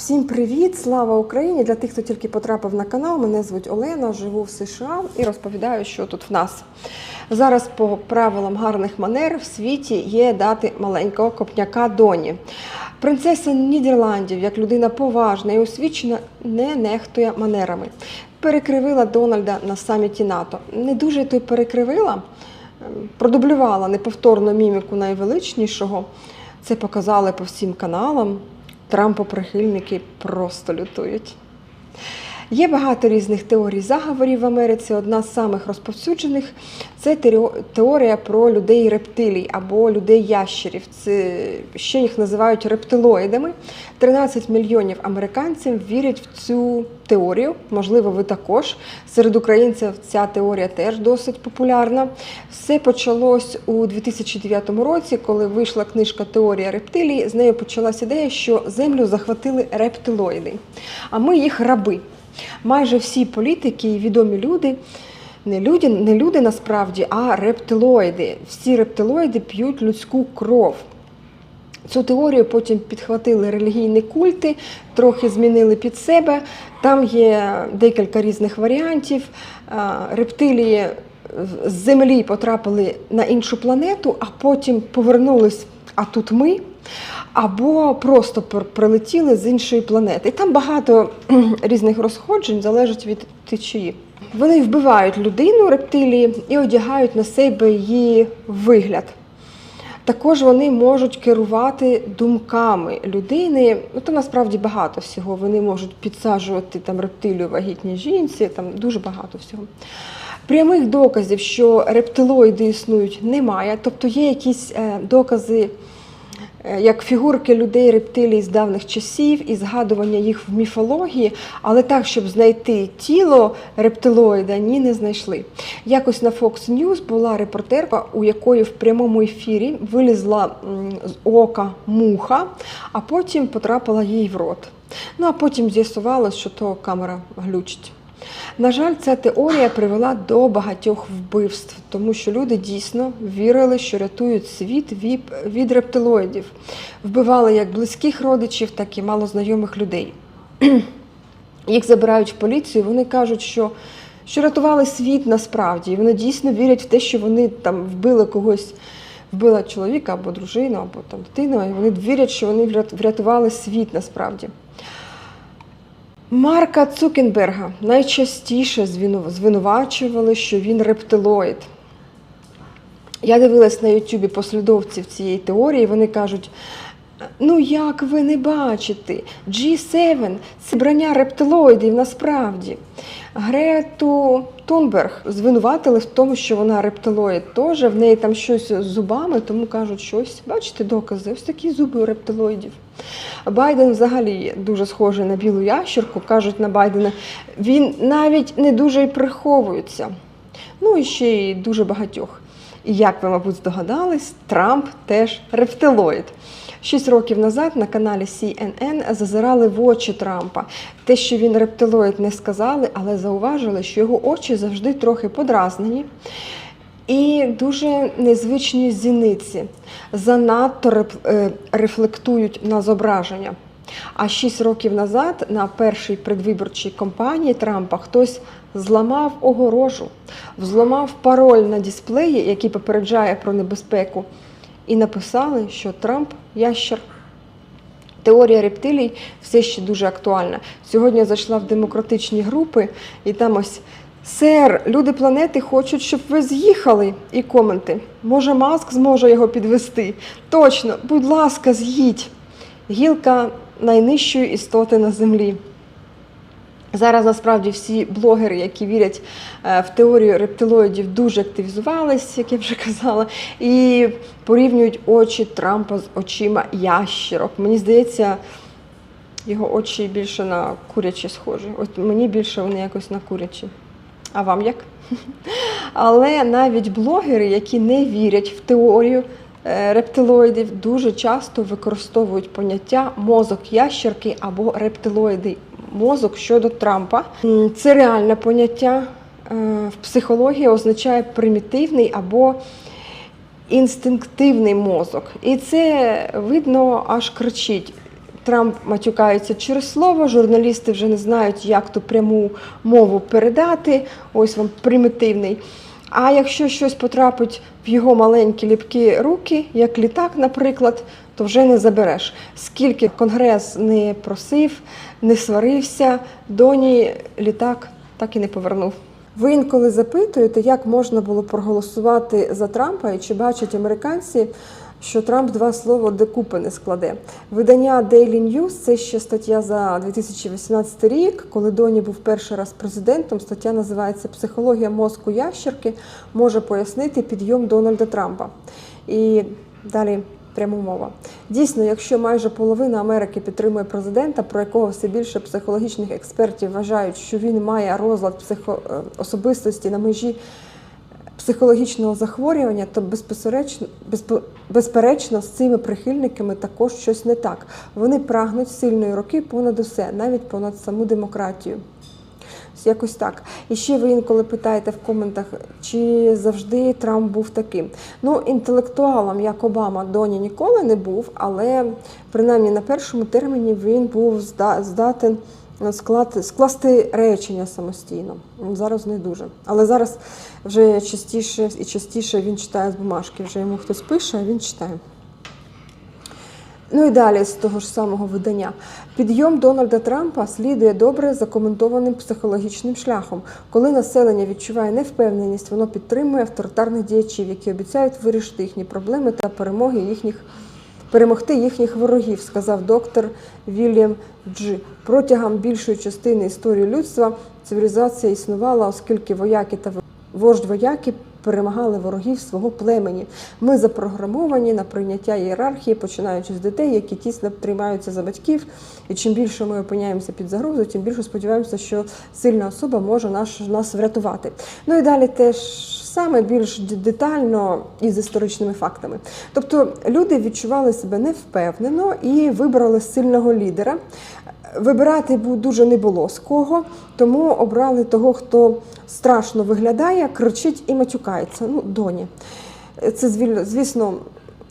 Всім привіт! Слава Україні! Для тих, хто тільки потрапив на канал, мене звуть Олена, живу в США і розповідаю, що тут в нас. Зараз по правилам гарних манер в світі є дати маленького копняка доні. Принцеса Нідерландів, як людина поважна і освічена, не нехтує манерами. Перекривила Дональда на саміті НАТО. Не дуже то перекривила, ем, продублювала неповторну міміку найвеличнішого. Це показали по всім каналам. Трампоприхильники просто лютують. Є багато різних теорій заговорів в Америці. Одна з самих розповсюджених це теорія про людей рептилій або людей ящерів. Це ще їх називають рептилоїдами. 13 мільйонів американців вірять в цю теорію. Можливо, ви також. Серед українців ця теорія теж досить популярна. Все почалось у 2009 році, коли вийшла книжка Теорія рептилій. З нею почалась ідея, що землю захватили рептилоїди, а ми їх раби. Майже всі політики і відомі люди. Не люди, не люди насправді, а рептилоїди. Всі рептилоїди п'ють людську кров. Цю теорію потім підхватили релігійні культи, трохи змінили під себе. Там є декілька різних варіантів. Рептилії з Землі потрапили на іншу планету, а потім повернулись, а тут ми. Або просто пр- прилетіли з іншої планети. І там багато різних розходжень залежить від течії. Вони вбивають людину, рептилії, і одягають на себе її вигляд. Також вони можуть керувати думками людини. Ну, то насправді багато всього. Вони можуть підсаджувати там рептилію вагітній жінці, там дуже багато всього. Прямих доказів, що рептилоїди існують, немає. Тобто є якісь е, докази, як фігурки людей рептилій з давніх часів і згадування їх в міфології, але так, щоб знайти тіло рептилоїда, ні, не знайшли. Якось на Fox News була репортерка, у якої в прямому ефірі вилізла з ока муха, а потім потрапила їй в рот. Ну а потім з'ясувалось, що то камера глючить. На жаль, ця теорія привела до багатьох вбивств, тому що люди дійсно вірили, що рятують світ від, рептилоїдів. Вбивали як близьких родичів, так і малознайомих людей. Їх забирають в поліцію, вони кажуть, що, що рятували світ насправді. І вони дійсно вірять в те, що вони там вбили когось, вбила чоловіка або дружину, або там дитину, і вони вірять, що вони врятували світ насправді. Марка Цукенберга найчастіше звинувачували, що він рептилоїд. Я дивилась на Ютубі послідовців цієї теорії, вони кажуть: ну як ви не бачите, G7 це брання рептилоїдів насправді. Грету Тунберг звинуватили в тому, що вона рептилоїд теж, в неї там щось з зубами, тому кажуть, щось, бачите, докази, ось такі зуби у рептилоїдів. Байден взагалі дуже схожий на білу ящерку, кажуть на Байдена, він навіть не дуже й приховується. Ну і ще й дуже багатьох. І як ви, мабуть, здогадались, Трамп теж рептилоїд. Шість років назад на каналі CNN зазирали в очі Трампа. Те, що він рептилоїд, не сказали, але зауважили, що його очі завжди трохи подразнені. І дуже незвичні зіниці занадто е, рефлектують на зображення. А шість років назад на першій предвиборчій кампанії Трампа хтось зламав огорожу, взламав пароль на дисплеї, який попереджає про небезпеку, і написали, що Трамп ящер. Теорія рептилій все ще дуже актуальна. Сьогодні я зайшла в демократичні групи, і там ось сер, люди планети хочуть, щоб ви з'їхали. І коменти. Може, маск зможе його підвести? Точно, будь ласка, з'їдь. Гілка найнижчої істоти на землі. Зараз насправді всі блогери, які вірять е, в теорію рептилоїдів, дуже активізувались, як я вже казала, і порівнюють очі Трампа з очима ящерок. Мені здається, його очі більше на курячі схожі. От мені більше вони якось на курячі. А вам як? Але навіть блогери, які не вірять в теорію е, рептилоїдів, дуже часто використовують поняття мозок ящерки або рептилоїди мозок щодо Трампа. Це реальне поняття е, в психології означає примітивний або інстинктивний мозок. І це видно аж кричить. Трамп матюкається через слово. Журналісти вже не знають, як ту пряму мову передати. Ось вам примітивний. А якщо щось потрапить в його маленькі ліпкі руки, як літак, наприклад, то вже не забереш. Скільки конгрес не просив, не сварився, доні літак так і не повернув. Ви інколи запитуєте, як можна було проголосувати за Трампа і чи бачать американці, що Трамп два слова докупи не складе. Видання Daily News, це ще стаття за 2018 рік, коли Доні був перший раз президентом. Стаття називається Психологія мозку ящерки може пояснити підйом Дональда Трампа. І далі пряма мова. Дійсно, якщо майже половина Америки підтримує президента, про якого все більше психологічних експертів вважають, що він має розлад психо... е, особистості на межі психологічного захворювання, то безпосередньо, безпо- безперечно з цими прихильниками також щось не так. Вони прагнуть сильної руки понад усе, навіть понад саму демократію. Якось так. І ще ви інколи питаєте в коментах, чи завжди Трамп був таким. Ну, інтелектуалом, як Обама, Доні ніколи не був, але принаймні на першому терміні він був зда- здатен склад, скласти речення самостійно. Зараз не дуже. Але зараз вже частіше і частіше він читає з бумажки. Вже йому хтось пише, а він читає. Ну і далі з того ж самого видання. Підйом Дональда Трампа слідує добре закоментованим психологічним шляхом. Коли населення відчуває невпевненість, воно підтримує авторитарних діячів, які обіцяють вирішити їхні проблеми та перемоги їхніх. Перемогти їхніх ворогів, сказав доктор Вільям Джи. Протягом більшої частини історії людства цивілізація існувала, оскільки вояки та вождь вояки перемагали ворогів свого племені. Ми запрограмовані на прийняття ієрархії, починаючи з дітей, які тісно тримаються за батьків. І чим більше ми опиняємося під загрозою, тим більше сподіваємося, що сильна особа може наш, нас врятувати. Ну і далі теж саме більш детально і з історичними фактами. Тобто люди відчували себе невпевнено і вибрали сильного лідера. Вибирати дуже не було з кого, тому обрали того, хто страшно виглядає, кричить і матюкається. Ну, доні. Це, звісно,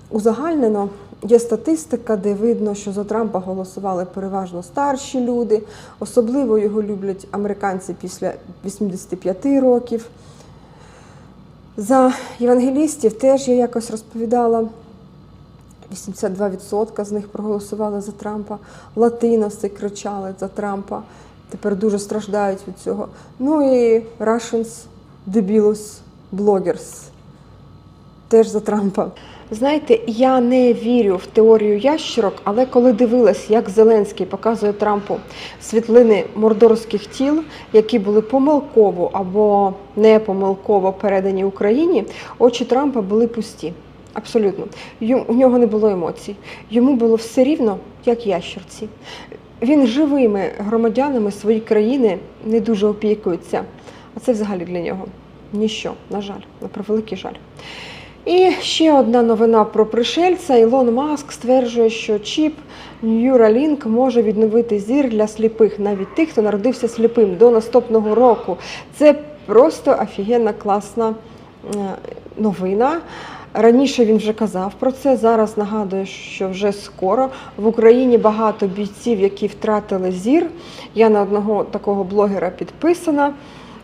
узагальнено. Є статистика, де видно, що за Трампа голосували переважно старші люди. Особливо його люблять американці після 85 років. За євангелістів теж я якось розповідала. 82% з них проголосували за Трампа. Латиноси кричали за Трампа. Тепер дуже страждають від цього. Ну і Russians, Debilus, Bloggers теж за Трампа. Знаєте, я не вірю в теорію ящерок, але коли дивилась, як Зеленський показує Трампу світлини мордорських тіл, які були помилково або не помилково передані Україні, очі Трампа були пусті. Абсолютно. У нього не було емоцій. Йому було все рівно, як ящерці. Він живими громадянами своєї країни не дуже опікується. А це взагалі для нього ніщо, на жаль, на превеликий жаль. І ще одна новина про пришельця. Ілон Маск стверджує, що чіп Neuralink може відновити зір для сліпих, навіть тих, хто народився сліпим до наступного року. Це просто офігенна класна е, новина. Раніше він вже казав про це. Зараз нагадую, що вже скоро в Україні багато бійців, які втратили зір. Я на одного такого блогера підписана.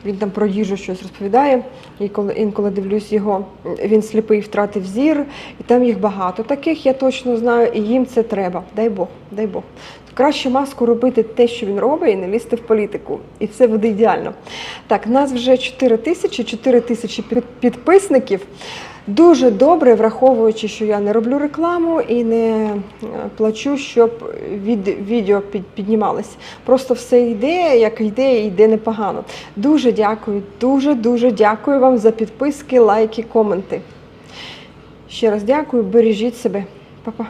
Він там про їжу щось розповідає. І коли інколи дивлюсь його, він сліпий втратив зір, і там їх багато таких, я точно знаю, і їм це треба. Дай Бог, дай Бог. Краще маску робити те, що він робить, і не лізти в політику. І все буде ідеально. Так, нас вже 4 тисячі, 4 тисячі під- підписників. Дуже добре, враховуючи, що я не роблю рекламу і не е, плачу, щоб від відео під, піднімались. Просто все йде, як йде, йде непогано. Дуже дякую, дуже дуже дякую вам за підписки, лайки, коменти. Ще раз дякую, бережіть себе. Па-па.